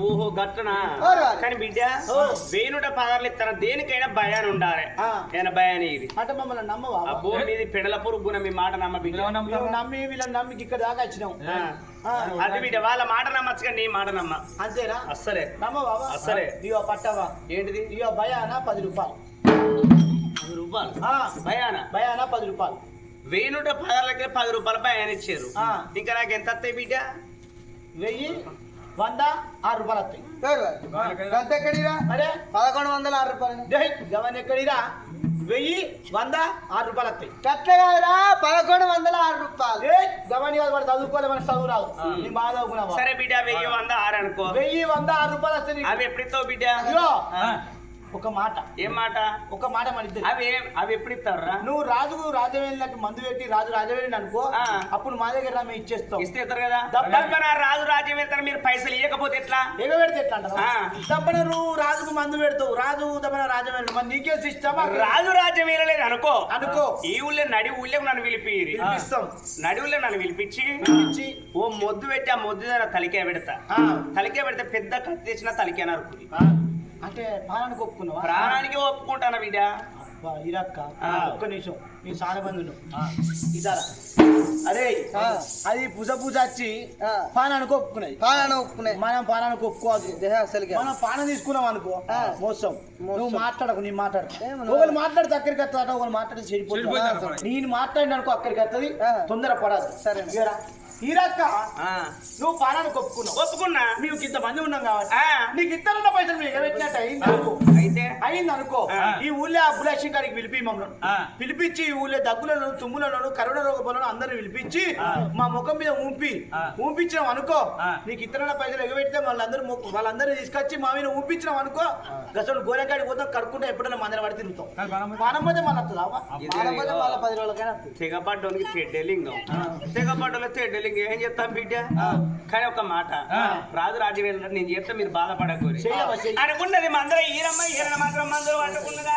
ఓహో గట్టనా? ఓరే. కానీ బిడ్డ. వేణుట పదార్లు ఇస్తాను దేనికైనా భయాన్ని ఉండాలి. ఆ. ఏమైనా భయాన్ని ఇది? అంటే మమ్మల్ని నమ్మవా? అబ్బో మీది పెడల పురుగున మీ మాట నమ్మ బిడ్డ మేము నమ్మి వీళ్ళని నమ్మి ఇక్కడ దాకా వచ్చినాం. అది బిడ్డ వాళ్ళ మాట నమ్మచ్చుగా నీ మాట నమ్మ. అంతేనా? అస్సలే. నమ్మవా? అస్సలే. ఇవో పట్టవా? ఏంటిది? ఇవో భయానా? పది రూపాయలు. పది రూపాయలు? ఆ, భయాన? భయానా? పది రూపాయలు. వేణుట పదార్లకి పది రూపాయలు భయాన్ని ఇచ్చారు. ఇంకా నాకు ఎంత వస్తాయి బిడ్డ? వెయ్యి వంద ఆరు రూపాయలు వస్తాయి. గంత ఎక్కడిరా? అరే? పదకొండు వందల ఆరు రూపాయలు. గవన్ ఎక్కడిరా? వెయ్యి వంద ఆరు రూపాయలు వస్తాయి. కట్ట కాదురా పదకొండు వందల ఆరు రూపాయలు. ఏయ్, గవని కాదు వాడు చదువుకోలే మనకి చదువు రాదు. నీ బాగా చదువుకున్నావా? సరే బిడ్డ వెయ్యి వంద ఆరు అనుకో. వెయ్యి వంద ఆరు రూపాయలు వస్తాయి. అవి ఎప్పుడు ఇస్తావు బిడ్డ. ఒక మాట. ఏం మాట? ఒక మాట మన ఇద్దరు అవి అవి ఎప్పుడు ఇస్తావురా? నువ్వు రాజుకు రాజవేలినట్టు మందు పెట్టి రాజు రాజవేలిని అనుకో. అప్పుడు మా దగ్గర మేము ఇచ్చేస్తాం. ఇస్తే ఇస్తారు కదా? దబ్బన రాజు వెళ్తారు మీరు పైసలు ఇవ్వకపోతే ఎట్లా? ఎగ పెడితే ఎట్లా. దబ్బన నువ్వు రాజుకు మందు పెడతావు రాజు దబ్బన రాజవేలి మరి నీకే ఇష్టమా రాజు వెళ్ళలేదు అనుకో. అనుకో. ఈ ఊళ్ళో నడి ఊళ్ళో నన్ను పిలిపి పిలిపిస్తాం. నడి ఊళ్ళో నన్ను పిలిపించి ఓ మొద్దు పెట్టి ఆ మొద్దు దగ్గర తలికే పెడతా. తలికే పెడితే పెద్ద కత్తి తెచ్చిన తలికే నరుకుది. అంటే ప్రాణానికి ఒప్పుకున్నావా ప్రాణానికి ఒప్పుకుంటాను బిడ్డ అబ్బా, ఇరక్క. ఒక్క నిమిషం నీ సారబంధులు ఇదారా అరే ఆ. అది పూజ పూజ వచ్చి ఆ. పానానికి ఒప్పుకున్నది పాలన ఒప్పుకునే మనం పానానికి ఒప్పుకోవద్దు దేహ అసలుగా మనం పానం తీసుకున్నాం అనుకో. మోసం. నువ్వు మాట్లాడకు నీ మాట్లాడు ఒకరు మాట్లాడి అక్కడికి వస్తాడ ఒకరు మాట్లాడి చెడిపోతుంది. నేను మాట్లాడిన అనుకో అక్కడికి వస్తుంది. తొందర పడదు సరే. ఈరక్క ఆ. నువ్వు పానానికి ఒప్పుకున్నావు ఒప్పుకున్నా. మేము ఇంత మంది ఉన్నాం కాబట్టి. ఆ. నీకు ఇతరుల పైసలు మీకు ఎగబెట్టినట్టు అయింది అనుకో. అయితే? అయింది అనుకో. ఈ ఊళ్ళో అబ్బులేషన్ గారికి పిలిపి మమ్మల్ని. ఆ. పిలిపించి ఈ ఊళ్ళో దగ్గులను తుమ్ములను కరోనా రోగ బలను అందరిని పిలిపించి. మా ముఖం మీద ఊపి ఆ. ఊపించినాం అనుకో. నీకు ఇతరుల పైసలు ఎగబెడితే వాళ్ళందరూ మొక్కు- వాళ్ళందరినీ తీసుకొచ్చి మా మీద ఊపించినాం అనుకో గసలు గోరెకాడికి పోతాం కడుక్కుంటే ఎప్పుడైనా మందర పడి తిరుగుతాం. మన వస్తుందావా పాలపోతే మళ్ళీ పది రోజులకైనా వస్తుంది. తెగపడ్డానికి తెడ్డలింగం తెగపడ్డలో తెడ్డలింగం ఏం చెప్తాం బిడ్డ? కానీ ఒక మాట. రాజు రాజు వెళ్ళినట్టు నేను చెప్తే మీరు చెయ్యి. అనుకున్నది మందర ఈరమ్మ ఈరణ మాత్రం మందులు పట్టుకున్నదా?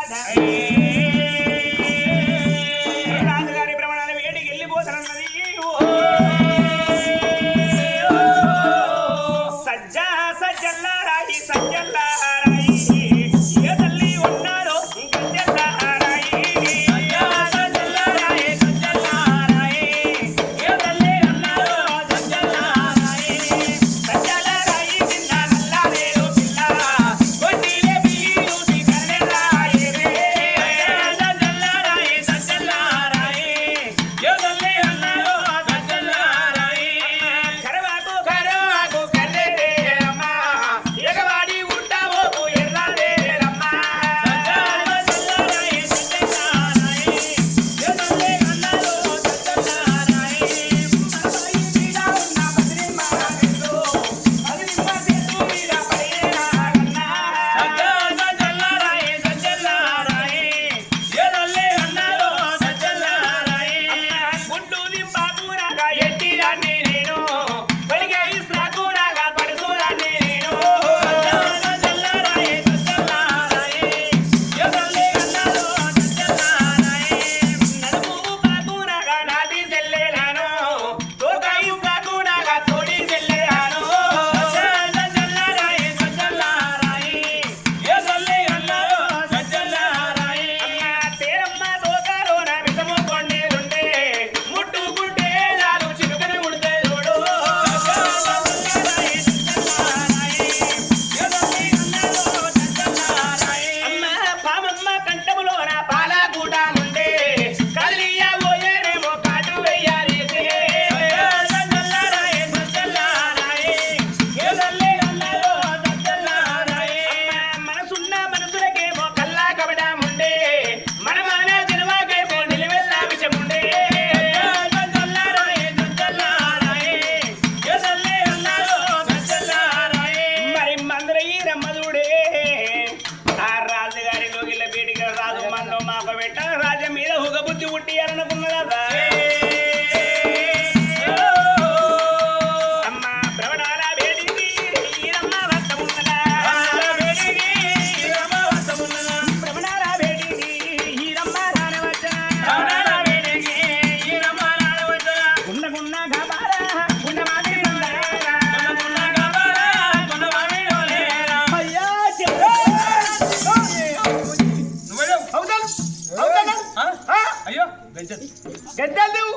గద్దెలు?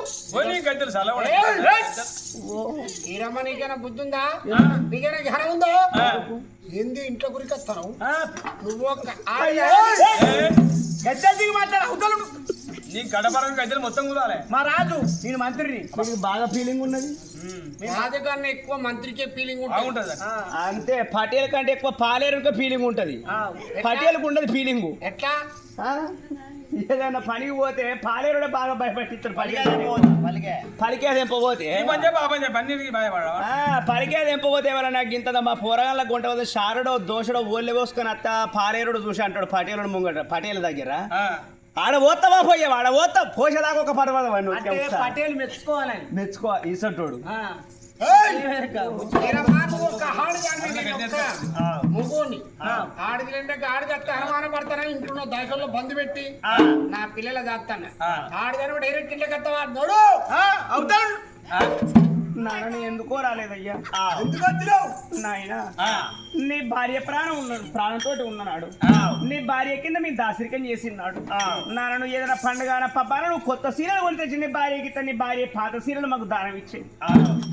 దేవు ఉందా? నీకేనా ఏంది ఇంట్లో గురికి వస్తాను నువ్వు ఒక గద్దెలు గడపరం గద్దెలు మొత్తం కుదాలే. మా రాజు నేను మంత్రిని. బాగా ఫీలింగ్ ఉన్నది. రాజు కన్నా ఎక్కువ మంత్రికే ఫీలింగ్ ఉంటుంది. అంతే పటేల్ కంటే ఎక్కువ పాలేరుకే ఫీలింగ్ ఉంటది. పటేల్కి ఉండదు ఫీలింగ్ ఎట్లా? ఏదైనా పనికి పోతే పాలేరుడే బాగా భయపెట్టిస్తాడు పలికేది ఎంపపోతే పలికేది ఎంపపోతే ఎవరైనా నాకు ఇంత మా పోరగాళ్ళ గుంట పోతే షారుడో దోషడో ఓళ్ళు కోసుకొని అత్త పాలేరుడు చూసి అంటాడు పటేలుడు ముంగట పటేల్ దగ్గర. ఆడ పోతావా పోయావా ఆడ పోతా పోసేదాకా ఒక పర్వాలేదు. పటేల్ మెచ్చుకోవాలని. మెచ్చుకో ఈసంటోడు. ముగ్గుని. ఆడదిలంటే ఆడిది అత్త అనుమానం పడతానా? ఇంట్లో దశల్లో బంద్ పెట్టి. నా పిల్లల దాస్తాను. ఆడిదాని డైరెక్ట్ ఇంట్లోకి వస్తావా? నోడు. నాన్న ఎందుకో రాలేదయ్యా. ఎందుకు వచ్చినావు? నాయనా ఆ. నీ భార్య ప్రాణం ఉన్నాడు ప్రాణంతో ఉన్నాడు ఆ. నీ భార్య కింద మీ దాసరికం చేసినాడు నాన్న నువ్వు ఏదైనా పండుగ పబ్బాన నువ్వు కొత్త సీరలు కొని తెచ్చి నీ భార్యకి నీ భార్య పాత సీరలు మాకు దానం ఇచ్చేది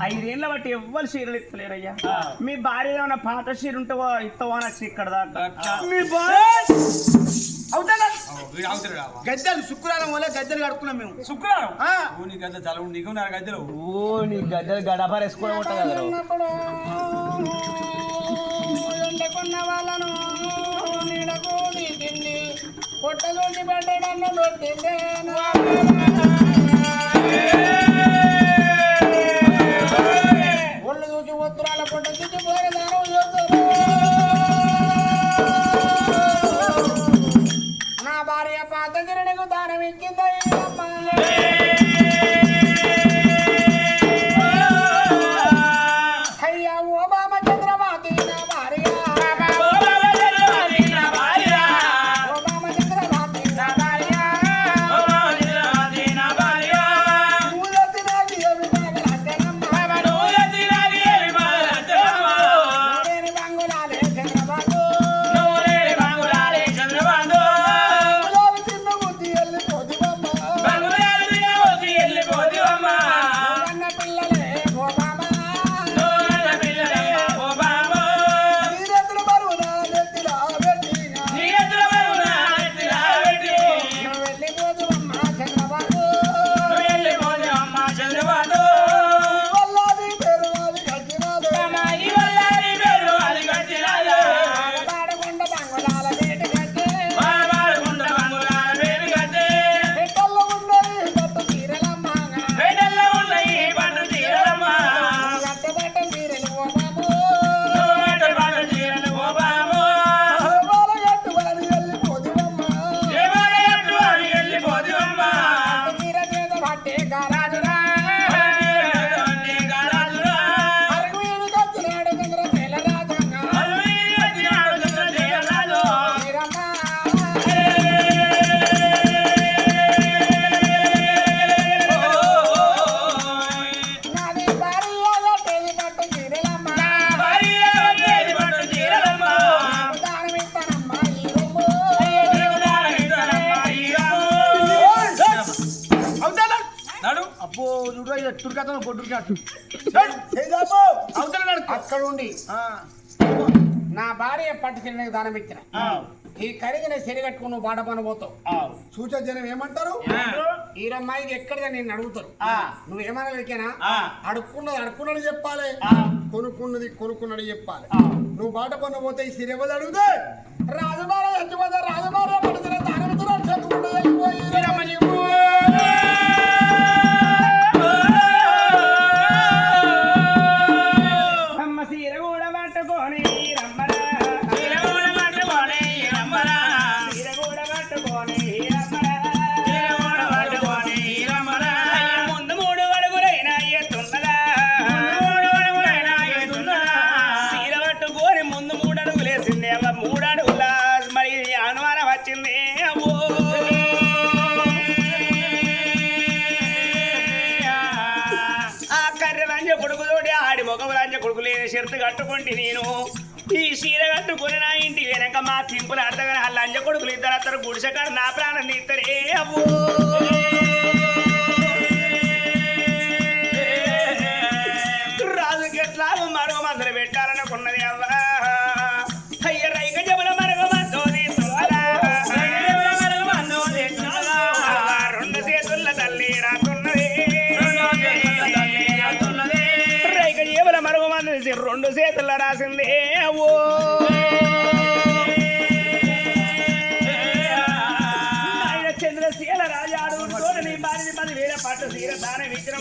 ఐదేళ్ళ బట్టి ఎవ్వరు సీరలు ఇస్తలేరయ్యా. మీ భార్య ఏమైనా పాత సీర ఉంటావో ఇస్తావో అని వచ్చి ఇక్కడ దాకా. అచ్చా. గద్దెలు శుక్రవారం వల్ల గద్దెలు కడుక్కున్నాం మేము. శుక్రవారం? ఆ. ఓ, నీ గద్దె చదువు నీకు నా గద్దెలు? ఓ నీ గద్దెలు గడప వేసుకోవడం ఉంటుంది కదా. వాళ్ళను కొట్టుకాటు అవతల. అక్కడ ఉండి. ఆ. నా భార్య పట్టు తినడానికి దానం ఇచ్చిన. ఈ కరిగిన శరి కట్టుకుని నువ్వు బాట పని పోతావు. సూచన జనం ఏమంటారు? ఈ అమ్మాయికి ఎక్కడిదా నేను అడుగుతారు నువ్వు ఏమన్నా వెరికేనా అడుక్కున్నది అడుక్కున్నది చెప్పాలి. కొనుక్కున్నది కొనుక్కున్నది చెప్పాలి. నువ్వు బాట పని పోతే ఈ సిరి ఎవరు అడిగితే రాజుమార చచ్చిపోతే షరతు కట్టుకుంటే నేను. ఈ చీర కట్టుకుని నా ఇంటి వెనక మా తింపులు అర్థగా లంజ కొడుకులు ఇద్దరు అత్తరు గుడిసెకాడ నా ప్రాణం తీస్తారే. అబ్బో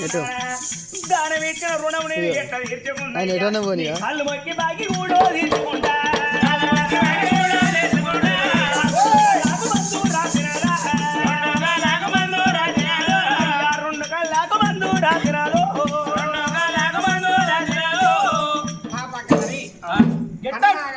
ఎటు? దానం ఇచ్చిన రుణం నేను ఎట్లా తీర్చుకుంటా.